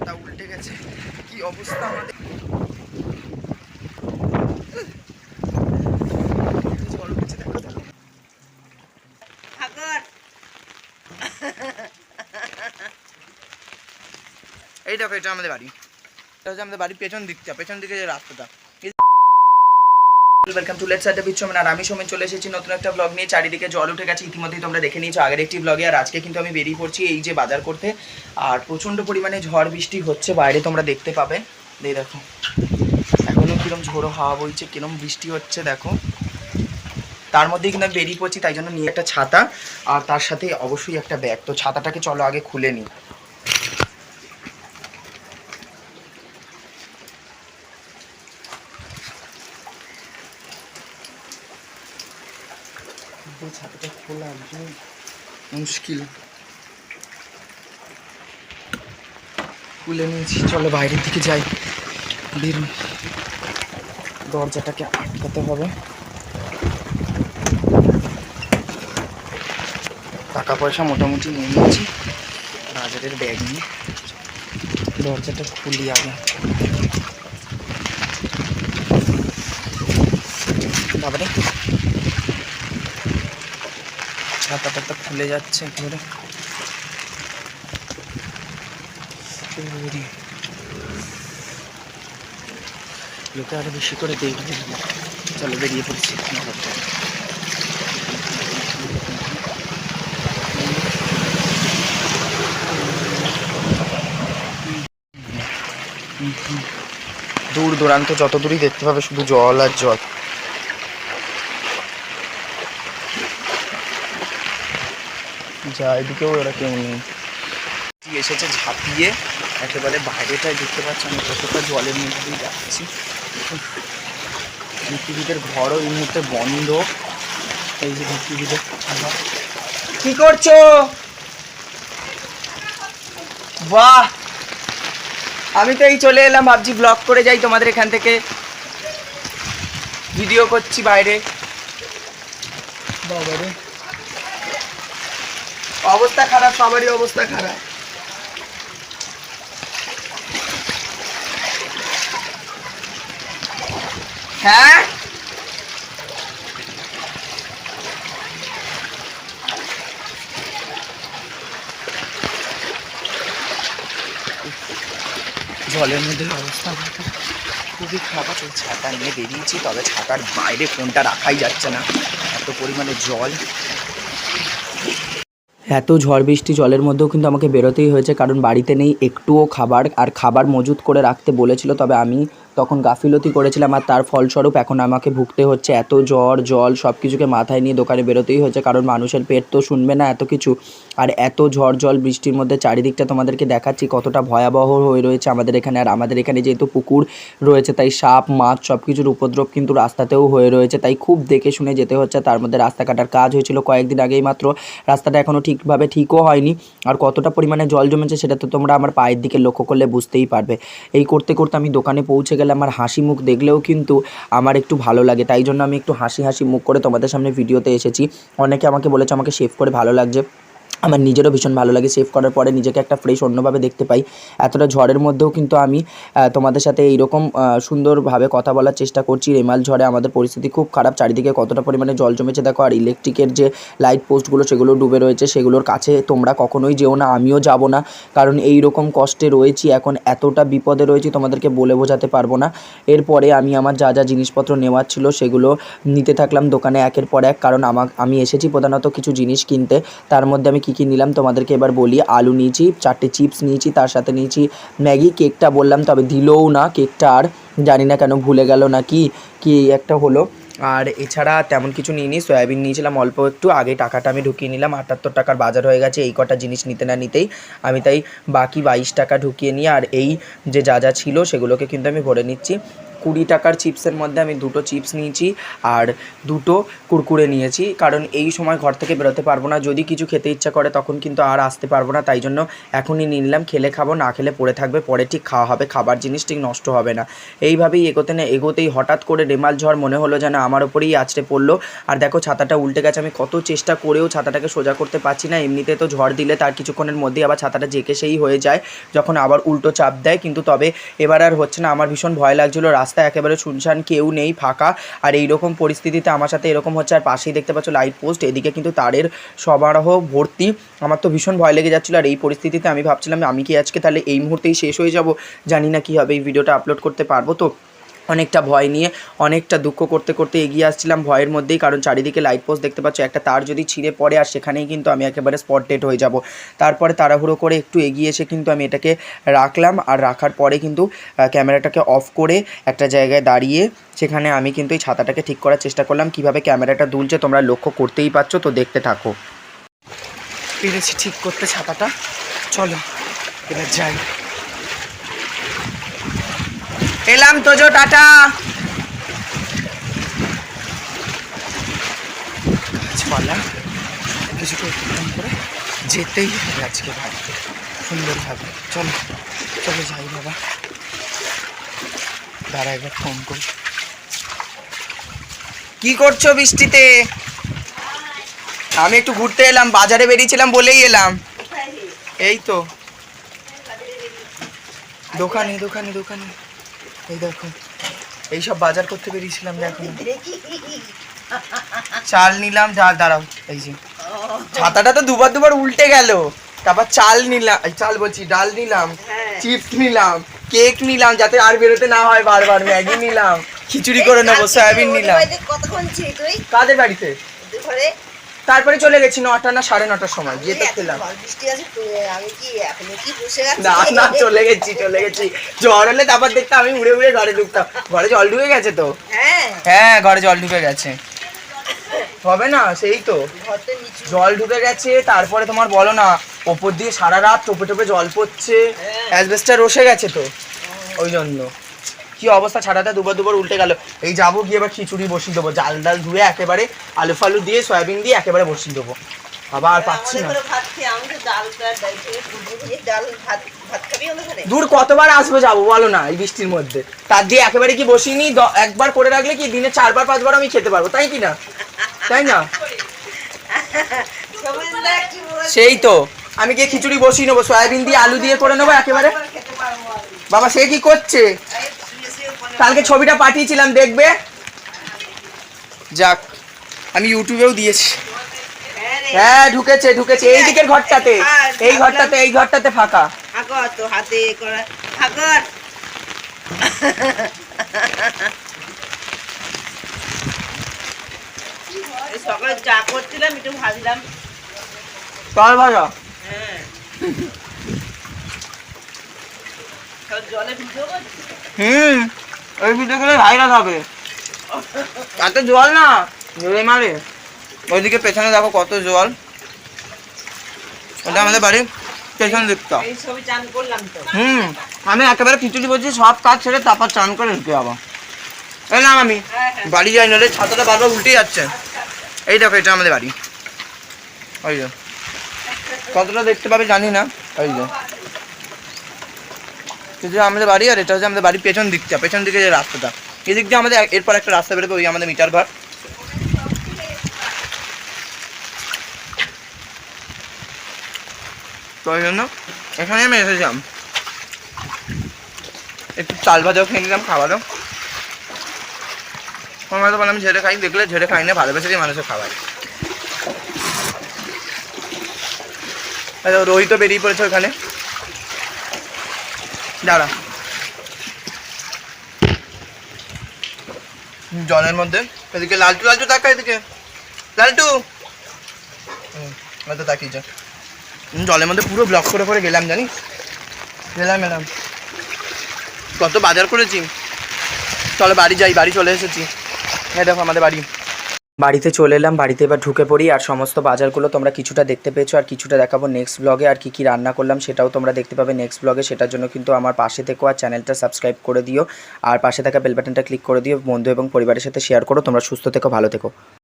ছাতা উল্টে গেছে। কি অবস্থা আমাদের? এইটা এই দেখো এটা আমাদের বাড়ি। এটা হচ্ছে আমাদের বাড়ির পেছন দিকটা পেছন দিকে যে রাস্তাটা। ওয়েলকাম টু লেটস আড্ডা বিচ্ছু আর আমি সময় চলে এসেছি নতুন একটা ব্লগ নিয়ে। চারিদিকে জল উঠে গেছে, ইতিমধ্যেই তোমরা দেখে নিয়েছো আগের একটি ব্লগে আর আজকে কিন্তু আমি বেরিয়ে পড়ছি এই যে বাজার করতে। আর প্রচণ্ড পরিমাণে ঝড় বৃষ্টি হচ্ছে, বাইরে তোমরা দেখতে পাবে। এই দেখো এখনও কিরম ঝোড়ো হাওয়া বইছে, কিরম বৃষ্টি হচ্ছে, দেখো। তার মধ্যেই কিন্তু আমি বেরিয়ে পড়ছি, তাই জন্য নিয়ে একটা ছাতা। আর তার সাথে অবশ্যই একটা ব্যাগ তো ছাতাটাকে চলো আগে খুলে নিই এই ছাতাটা খোলা একদম মুশকিল খুলে নিয়েছি, চলো বাইরের দিকে যাই। বেরুন দরজাটাকে আটকাতে হবে। টাকা পয়সা মোটামুটি নিয়ে নিয়েছি। বাজারের ব্যাগ নিয়ে। দরজাটা খুলি আগে। বাবারে। ছাতাটা তো খুলে যাচ্ছে ওরে। লোকে আরও বেশি করে দেখবে চলো বেরিয়ে পড়ছি। দূর দূরান্ত যত দূরই দেখতে পাবে শুধু জল আর জল। যা, এদিকেও ওরা কেউ নেই। এসেছে ঝাঁপিয়ে, একেবারে বাইরেটায় দেখতে পাচ্ছি, আমি কতটা জলের মধ্যে দিয়ে যাচ্ছি। পৃথিবীদের ঘরও এই মুহূর্তে বন্ধ। এই যে পৃথিবীদের কি করছ? বাহ! আমি তো এই চলে এলাম, ভাবছি ব্লগ করে যাই তোমাদের এখান থেকে। ভিডিও করছি বাইরে বাবারে অবস্থা খারাপ, সবারই অবস্থা খারাপ। হ্যাঁ? জলের মধ্যে অবস্থা খুবই খারাপ। ওই ছাতা নিয়ে বেরিয়েছি, তবে ছাতার বাইরে ফোনটা রাখাই যাচ্ছে না। এত পরিমাণে জল। এত ঝড় বৃষ্টি জলের মধ্যেও কিন্তু আমাকে বেরোতেই হয়েছে, কারণ বাড়িতে নেই, একটুও খাবার, আর খাবার মজুত করে রাখতে বলেছিল, তবে আমি তখন গাফিলতি করেছিলাম আর তার ফলস্বরূপ এখন আমাকে ভুগতে হচ্ছে। এত জ্বর, জল সব কিছুকে মাথায় নিয়ে দোকানে বেরোতেই হয়েছে কারণ মানুষের পেট তো শুনবে না এত কিছু। আর এত ঝড় জল বৃষ্টির মধ্যে চারিদিকটা তোমাদেরকে দেখাচ্ছি, কতটা ভয়াবহ হয়ে রয়েছে আমাদের এখানে। আর আমাদের এখানে যেহেতু পুকুর রয়েছে, তাই সাপ, মাছ সব কিছুর উপদ্রব কিন্তু রাস্তাতেও হয়ে রয়েছে। তাই খুব দেখে শুনে যেতে হচ্ছে। তার মধ্যে রাস্তা কাটার কাজ হয়েছিল কয়েকদিন আগেই মাত্র। রাস্তাটা এখনও ঠিকভাবে ঠিকও হয়নি। আর কতটা পরিমাণে জল জমেছে, সেটা তো তোমরা আমার পায়ের দিকে লক্ষ্য করলে বুঝতেই পারবে। এই করতে করতে আমি দোকানে পৌঁছে গেলে আমার হাসি মুখ দেখলেও কিন্তু আমার একটু ভালো লাগে। তাই জন্য আমি একটু হাসি হাসি মুখ করে তোমাদের সামনে ভিডিওতে এসেছি। অনেকে আমাকে বলেছে আমাকে শেভ করে ভালো লাগছে। আমার নিজেরও ভীষণ ভালো লাগে সেভ করার পরে নিজেকে একটা ফ্রেশ অন্যভাবে দেখতে পাই। এতটা ঝড়ের মধ্যেও কিন্তু আমি তোমাদের সাথে এইরকম সুন্দরভাবে কথা বলার চেষ্টা করছি। রেমাল ঝড়ে আমাদের পরিস্থিতি খুব খারাপ, চারিদিকে কতটা পরিমাণে জল জমেছে দেখো, আর ইলেকট্রিকের যে লাইট পোস্টগুলো সেগুলো ডুবে রয়েছে, সেগুলোর কাছে তোমরা কখনোই যেও না, আমিও যাব না। কারণ এই রকম কষ্টে রয়েছি, এখন এতটা বিপদে রয়েছি, তোমাদেরকে বলে বোঝাতে পারব না। এরপরে আমি আমার যা যা জিনিসপত্র নেওয়ার ছিল, সেগুলো নিতে থাকলাম দোকানে একের পর এক। কারণ আমার আমি এসেছি প্রধানত কিছু জিনিস কিনতে, তার মধ্যে আমি কী কী নিলাম। তোমাদেরকে এবার বলি, আলু নিয়েছি, চারটে চিপস নিয়েছি, তার সাথে নিয়েছি ম্যাগি। কেকটা বললাম, তবে দিলও না, কেকটা আর জানি না কেন ভুলে গেল না কি কি একটা হলো। আর এছাড়া তেমন কিছু নিয়ে নিইনি, সয়াবিন নিয়েছিলাম অল্প একটু, আগে টাকাটা আমি ঢুকিয়ে নিলাম, আটাত্তর টাকার বাজার হয়ে গেছে, এই কটা জিনিস নিতে না নিতেই আমি তাই বাকি বাইশ টাকা ঢুকিয়ে নিয়ে আর এই যে যা যা ছিল, সেগুলোকে কিন্তু আমি ভরে নিচ্ছি। কুড়ি টাকার চিপসের মধ্যে আমি দুটো চিপস নিয়েছি আর দুটো কুরকুরে নিয়েছি। কারণ এই সময় ঘর থেকে বেরোতে পারব না। যদি কিছু খেতে ইচ্ছা করে, তখন কিন্তু আর আসতে পারব না। তাই জন্য এখনই নিলাম। খেলে খাব, না খেলে পড়ে থাকবে। পরে ঠিক খাওয়া হবে। খাবার জিনিস ঠিক নষ্ট হবে না। এইভাবেই এগোতে না, এগোতেই হঠাৎ করে রেমাল ঝড় মনে হলো যেন আমার ওপরেই আছড়ে পড়ল। আর দেখো, ছাতাটা উল্টে গেছে। আমি কত চেষ্টা করেও ছাতাটাকে সোজা করতে পারছি না। এমনিতে তো ঝড় দিলে তার কিছুক্ষণের মধ্যেই আবার ছাতাটা জেকে সেই হয়ে যায়। যখন আবার উল্টো চাপ দেয়। কিন্তু তবে এবার আর হচ্ছে না। আমার ভীষণ ভয় লাগছিল। রাস্তায় একেবারে শুনশান কেউ নেই, ফাঁকা। আর এইরকম পরিস্থিতিতে আমার সাথে এরকম হচ্ছে, আর পাশেই দেখতে পাচ্ছ লাইট পোস্ট এদিকে কিন্তু তারের সমারোহ ভর্তি। আমার তো ভীষণ ভয় লেগে যাচ্ছিল, আর এই পরিস্থিতিতে আমি ভাবছিলাম, আমি কি আজকে তাহলে এই মুহূর্তেই শেষ হয়ে যাব? জানি না কী হবে, এই ভিডিওটা আপলোড করতে পারব তো। অনেকটা ভয় নিয়ে, অনেকটা দুঃখ করতে করতে এগিয়ে আসছিলাম ভয়ের মধ্যেই, কারণ চারিদিকে লাইট পোস্ট দেখতে পাচ্ছ, একটা তার যদি ছিঁড়ে পড়ে আর সেখানেই কিন্তু আমি একেবারে স্পট ডেট হয়ে যাব। তারপরে তাড়াহুড়ো করে একটু এগিয়ে এসে কিন্তু আমি এটাকে রাখলাম আর রাখার পরে কিন্তু ক্যামেরাটাকে অফ করে একটা জায়গায় দাঁড়িয়ে সেখানে আমি কিন্তু এই ছাতাটাকে ঠিক করার চেষ্টা করলাম। কীভাবে ক্যামেরাটা দুলছে তোমরা লক্ষ্য করতেই পারছ তো দেখতে থাকো। পেরেছি, ঠিক করতে ছাতাটা। চলো, এবার যাই। এলাম তোজো টাটা। গাছপালা কিছুটা অতিক্রম করে যেতেই হবে আজকে ভাই সুন্দরভাবে। চলো চলো যাই বাবা। দাঁড়া একবার ফোন করি। কি করছ বৃষ্টিতে? আমি একটু ঘুরতে এলাম বাজারে বেরিয়েছিলাম বলেই এলাম। এই তো। দোকানে দোকানে দোকানে। এই দেখো এইসব বাজার করতে বেরিয়েছিলাম দেখো। চাল নিলাম যা দাঁড়াও এই যে। ছাতাটা তো দুবার দুবার উল্টে গেল। তারপর চাল নিলাম চাল বলছি ডাল নিলাম চিপস নিলাম কেক নিলাম যাতে আর বেরোতে না হয় বারবার ম্যাগি নিলাম খিচুড়ি করে নেব সয়াবিন নিলাম। কাদের বাড়িতে? তারপরে চলে গেছি নটা না সাড়ে নটার সময় গিয়ে তো খেলাম। না না চলে গেছি চলে গেছি। জ্বর হলে তারপর দেখতে আমি উড়ে উড়ে ঘরে ঢুকতাম। ঘরে জল ঢুকে গেছে তো? হ্যাঁ। হ্যাঁ ঘরে জল ঢুকে গেছে। হবে না সেই তো। জল ঢুকে গেছে তারপরে তোমার বলো না ওপর দিয়ে সারা রাত টোপে টোপে জল পড়ছে অ্যাসবেস্টার রসে গেছে তো? ওই জন্য। কি অবস্থা? ছাড়াটা দুবার দুবার উল্টে গেল। এই যাব গিয়ে এবার খিচুড়ি বসিয়ে দেবো। জাল ডাল ধুয়ে একেবারে আলু ফালু দিয়ে সয়াবিন দিয়ে একেবারে বসিয়ে দেবো। বাবা আর পাচ্ছি না। দূর কতবার আসবে যাব বলো না এই বৃষ্টির মধ্যে। তার দিয়ে একেবারে কি বসিয়ে নি একবার করে রাখলে কি দিনে চারবার পাঁচবার আমি খেতে পারব তাই কি না? তাই না? সেই তো। আমি গিয়ে খিচুড়ি বসিয়ে নেব সয়াবিন দিয়ে আলু দিয়ে করে নেব একেবারে। বাবা সে কি করছে? কালকে ছবিটা পাঠিয়েছিলাম দেখবে? যাক আমি ইউটিউবেও দিয়েছি। হ্যাঁ ঢুকেছে ঢুকেছে। এই দিকের ঘরটাতে এই ঘরটাতে এই ঘরটাতে ফাঁকা। হাতে সকালে চা করছিলাম একটু ভাজলাম। ভাজা। হ্যাঁ। জলে হুম। ওই ভিডিও গুলো ভাইরাল হবে। এত জল না জোরে মারে। ওইদিকে পেছনে দেখো কত জল। ওটা আমাদের বাড়ির পেছন দিকটা। এই ছবি চান করলাম তো। হুম আমি একেবারে খিচুড়ি বলছি সব কাজ ছেড়ে তারপর চান করে ঢুকে যাব। এলাম আমি হ্যাঁ হ্যাঁ। বাড়ি যাই নাহলে ছাতাটা বারবার উল্টে যাচ্ছে। এই দেখো এটা আমাদের বাড়ি। ওই যে। কতটা দেখতে পাবে জানি না। ওই যে। এটা আমাদের বাড়ি আর এটা হচ্ছে আমাদের বাড়ির পেছন দিকটা, পেছন দিকে যে রাস্তাটা। এদিক দিয়ে আমাদের এরপর একটা রাস্তা বেরোবে ওই আমাদের মিটার ঘর। তো ওই জন্য এখানে আমি এসেছিলাম। একটু চাল ভাজাও খেয়ে নিলাম, খাবারও। আমার তো বললাম ঝেড়ে খাই, দেখলে ঝেড়ে খাই না ভালোবেসে মানুষের খাবার। রোহিত বেরিয়ে পড়েছে ওখানে। দাঁড়া। জলের মধ্যে। এদিকে লালটু লালটু তাকা এদিকে। লালটু। হয়তো তাকিয়েছে হুম, জলের মধ্যে পুরো ব্লক করে করে গেলাম জানি গেলাম এলাম কত বাজার করেছি। চলো বাড়ি যাই বাড়ি চলে এসেছি। হ্যাঁ দেখো আমাদের বাড়ি। বাড়িতে চলে এলাম, বাড়িতে এবার ঢুকে পড়ি। আর সমস্ত বাজারগুলো তোমরা কিছুটা দেখতে পেয়েছ, আর কিছুটা দেখাবো নেক্সট ব্লগে আর কি কি রান্না করলাম সেটাও তোমরা দেখতে পাবে নেক্সট ব্লগে সেটার জন্য কিন্তু আমার পাশে থেকেও আর চ্যানেলটা সাবস্ক্রাইব করে দিও। আর পাশে থাকা বেলবাটনটা ক্লিক করে দিও। বন্ধু এবং পরিবারের সাথে শেয়ার করো। তোমরা সুস্থ থেকো, ভালো থেকো।